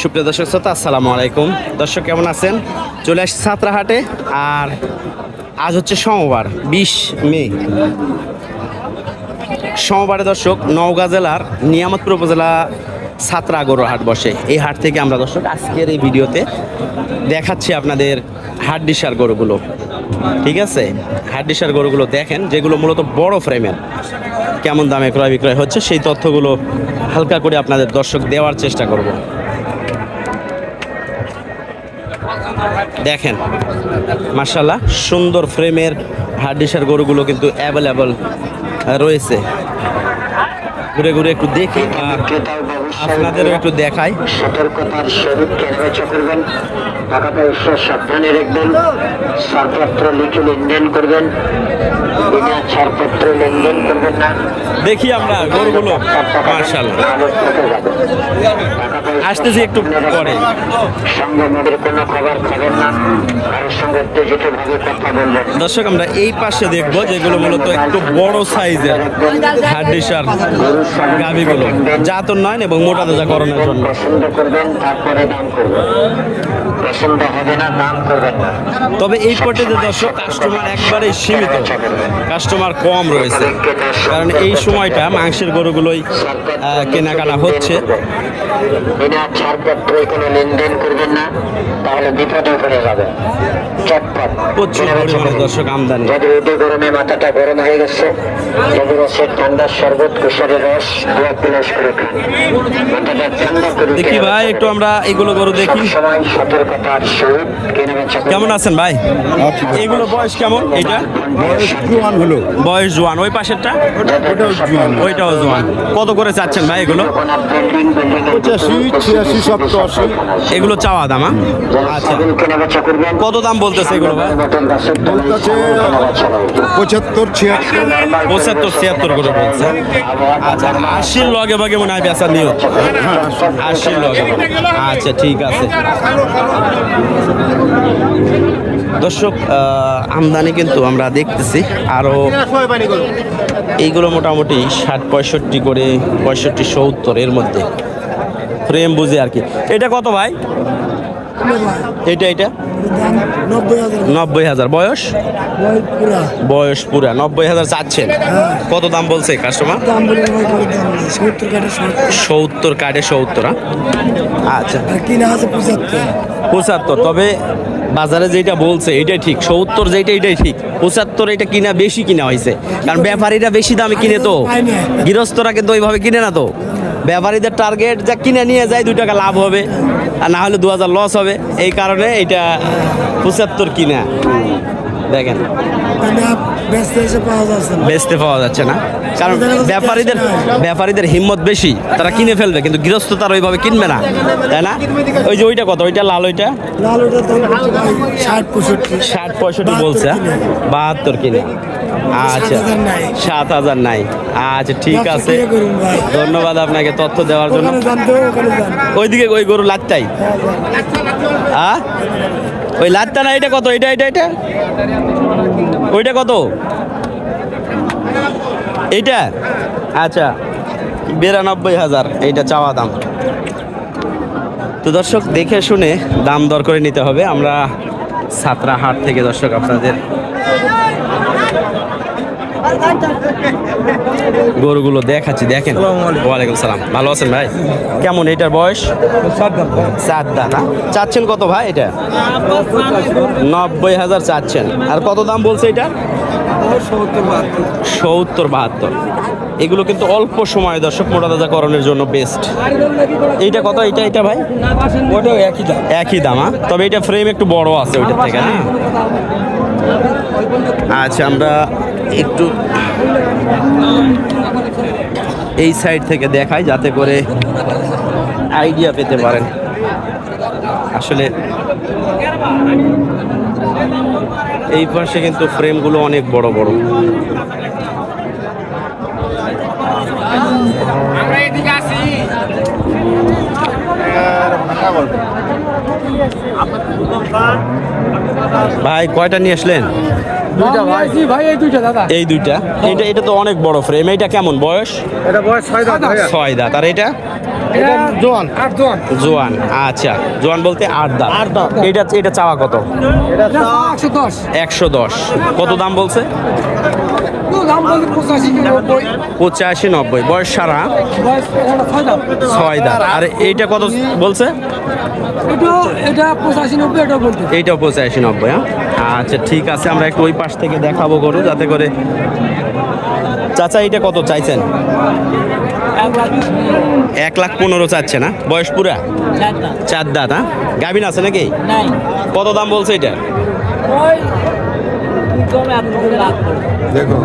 সুপ্রিয় দর্শক শ্রোতা, আসসালামু আলাইকুম। দর্শক, কেমন আছেন? চলে আসছি সাতরাহাটে আর আজ হচ্ছে সোমবার, বিশ মে। সোমবারে দর্শক, নওগাঁ জেলার নিয়ামতপুর উপজেলা সাতরা হাট বসে। এই হাট থেকে আমরা দর্শক, আজকের এই ভিডিওতে দেখাচ্ছি আপনাদের হাড্ডিসার গরুগুলো। ঠিক আছে? হাড্ডিসার গরুগুলো দেখেন, যেগুলো মূলত বড় ফ্রেমের কেমন দামে ক্রয় বিক্রয় হচ্ছে, সেই তথ্যগুলো হালকা করে আপনাদের দর্শক দেওয়ার চেষ্টা করব। দেখেন মার্শাল্লাহ সুন্দর ফ্রেমের হার্ডিসার গরুগুলো কিন্তু অ্যাভেলেবল রয়েছে। ঘুরে ঘুরে একটু দেখি আপনাদেরও একটু দেখাই। সতর্কতার সহিত কেন্দ্র করবেন। টাকা পয়সা সাবধানে রাখবেন। ছাড়পত্র লিখে লেনদেন করবেন। বিনা ছাড়পত্র লেনদেন করবেন না। দেখি আমরা গরুগুলো। মার্শাল্লাহ পয়সা আসতেছি একটু পরে। দর্শক আমরা এই পাশে দেখব যেগুলো মূলত একটু বড় সাইজের হাড্ডিসার গাভিগুলো। জাতন নয় এবং মোটা জন্য। পছন্দ করবেন তারপরে দাম করবেন। পছন্দ হবে না দাম করবেন না। তবে এই পর্যায়ে দর্শক কাস্টমার একবারেই সীমিত। কাস্টমার কম রয়েছে। কারণ এই সময়টা মাংসের গরুগুলোই কেনাকাটা হচ্ছে। বিনা ছাড়পত্রে কোনো লেনদেন করবেন না তাহলে বিপদে পড়ে যাবে চটপট। প্রচুর পরিমাণে দর্শক আমদানি। যদি গরমে মাথাটা গরম হয়ে গেছে যদি রসের ঠান্ডার শরবত কুশারের রস দু এক করে খান। করে দেখি ভাই একটু আমরা এগুলো গরু দেখি। কেমন আছেন ভাই? এগুলো বয়স কেমন? এটা জোয়ান হলো বয়স জোয়ান। ওই পাশেরটা? ওইটাও জোয়ান। কত করে চাচ্ছেন ভাই এগুলো? পঁচাশি ছিয়াশি সপ্তাহ আশি। এগুলো চাওয়া দাম হ্যাঁ? আচ্ছা। কত দাম বলতেছে এগুলো ভাই? বলতেছে। পঁচাত্তর ছিয়াত্তর। পঁচাত্তর ছিয়াত্তর করে বলছে। আচ্ছা। আশির লগে ভাগে মনে হয় বেচা নিও আচ্ছা ঠিক আছে। দর্শক আমদানি কিন্তু আমরা দেখতেছি। আরও এইগুলো মোটামুটি ষাট, পঁয়ষট্টি করে, পঁয়ষট্টি, সত্তর এর মধ্যে। ফ্রেম বুঝে আর কি। এটা কত ভাই? এটা এটা নব্বই হাজার। বয়স? বয়স পুরা। নব্বই হাজার চাচ্ছেন। কত দাম বলছে কাস্টমার সত্তর কাঠে সত্তর হ্যাঁ? আচ্ছা। পঁচাত্তর। তবে বাজারে যেটা বলছে এটাই ঠিক। সত্তর যেটা এটাই ঠিক। পঁচাত্তর এটা কিনা, বেশি কিনা হয়েছে। কারণ ব্যাপারীরা বেশি দামে কিনে তো। গৃহস্থরা কিন্তু ওইভাবে কিনে না তো। ব্যাপারীদের টার্গেট যা কিনে নিয়ে যায়, দুই টাকা লাভ হবে। আর না হলে দু হাজার লস হবে। এই কারণে এটা পঁচাত্তর কিনা। দেখেন। বেচতে পাওয়া যাচ্ছে না। কারণ ব্যাপারীদের ব্যাপারীদের হিম্মত বেশি তারা কিনে ফেলবে কিন্তু গৃহস্থ তারা ওইভাবে কিনবে না তাই না? ওই যে ওইটা কত? ওইটা লাল ওইটা? ষাট পঁয়ষট্টি। বলছে হ্যাঁ? বাহাত্তর কিনে। আচ্ছা। সাত হাজার নাই। আচ্ছা ঠিক আছে। ধন্যবাদ আপনাকে তথ্য দেওয়ার জন্য। ওইদিকে ওই গরু লাত্তাই। হ্যাঁ ওই লাত্তা না এটা কত? এটা এটা এটা? ওইটা কত? এইটা? আচ্ছা বিরানব্বই হাজার, এইটা চাওয়া দাম। তো দর্শক, দেখে শুনে দাম দর করে নিতে হবে। আমরা সাতরা হাট থেকে দর্শক আপনাদের গরুগুলো দেখাচ্ছি দেখেন। ওয়ালাইকুম সালাম। ভালো আছেন ভাই? কেমন এটার বয়স? চার দানা চাচ্ছেন কত ভাই এটা? নব্বই হাজার চাচ্ছেন। আর কত দাম বলছে এটা? সত্তর বাহাত্তর। এগুলো কিন্তু অল্প সময় দর্শক মোটা তাজাকরণের জন্য বেস্ট এইটা কত? এইটা এটা ভাই? ওটাও একই দাম। একই দাম হ্যাঁ? তবে এটা ফ্রেম একটু বড় আছে ওইটার থেকে হ্যাঁ আচ্ছা আমরা একটু এই সাইড থেকে দেখাই যাতে করে আইডিয়া পেতে পারেন। আসলে এই পাশে কিন্তু ফ্রেমগুলো অনেক বড় বড়। ভাই কয়টা নিয়ে আসলেন? দুইটা ভাই ভাই এই দুইটা। দাদা এই দুইটা এটা এটা তো অনেক বড় ফ্রেম এইটা কেমন বয়স? এটা বয়স ছয় দাঁত আর এটা? এটা জোয়ান। জোয়ান। জোয়ান আচ্ছা। জোয়ান বলতে আট দাঁত। আট দাঁত। এটা এটা চাওয়া কত? এটা একশো দশ। একশো দশ। কত দাম বলছে? পঁচাশি নব্বই? বয়স সারা? ছয় দাঁত আর এইটা কত বলছে? এটা পঁচাশি নব্বই এইটাও পঁচাশি নব্বই হ্যাঁ? আচ্ছা ঠিক আছে আমরা একটু ওই পাশ থেকে দেখাবো গরু যাতে করে চাচা এটা কত চাইছেন? এক লাখ পনেরো চাচ্ছে না? বয়স পুরা? চার দাঁত। হ্যাঁ? গাভিন আছে নাকি? কত দাম বলছে এটা?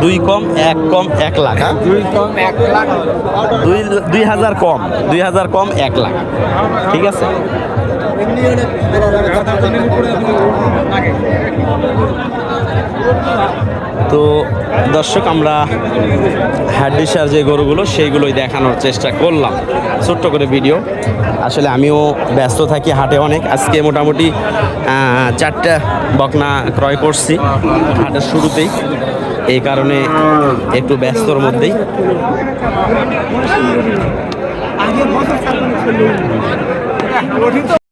দুই কম এক কম এক লাখ। হ্যাঁ? দুই কম এক লাখ। দুই দুই হাজার কম দুই হাজার কম এক লাখ। ঠিক আছে? তো দর্শক, আমরা হ্যাডিসার যে গরুগুলো, সেইগুলোই দেখানোর চেষ্টা করলাম। ছোট্ট করে ভিডিও। আসলে আমিও ব্যস্ত থাকি হাটে অনেক। আজকে মোটামুটি চারটা বকনা ক্রয় করছি হাটের শুরুতেই। এই কারণে একটু ব্যস্তর মধ্যেই।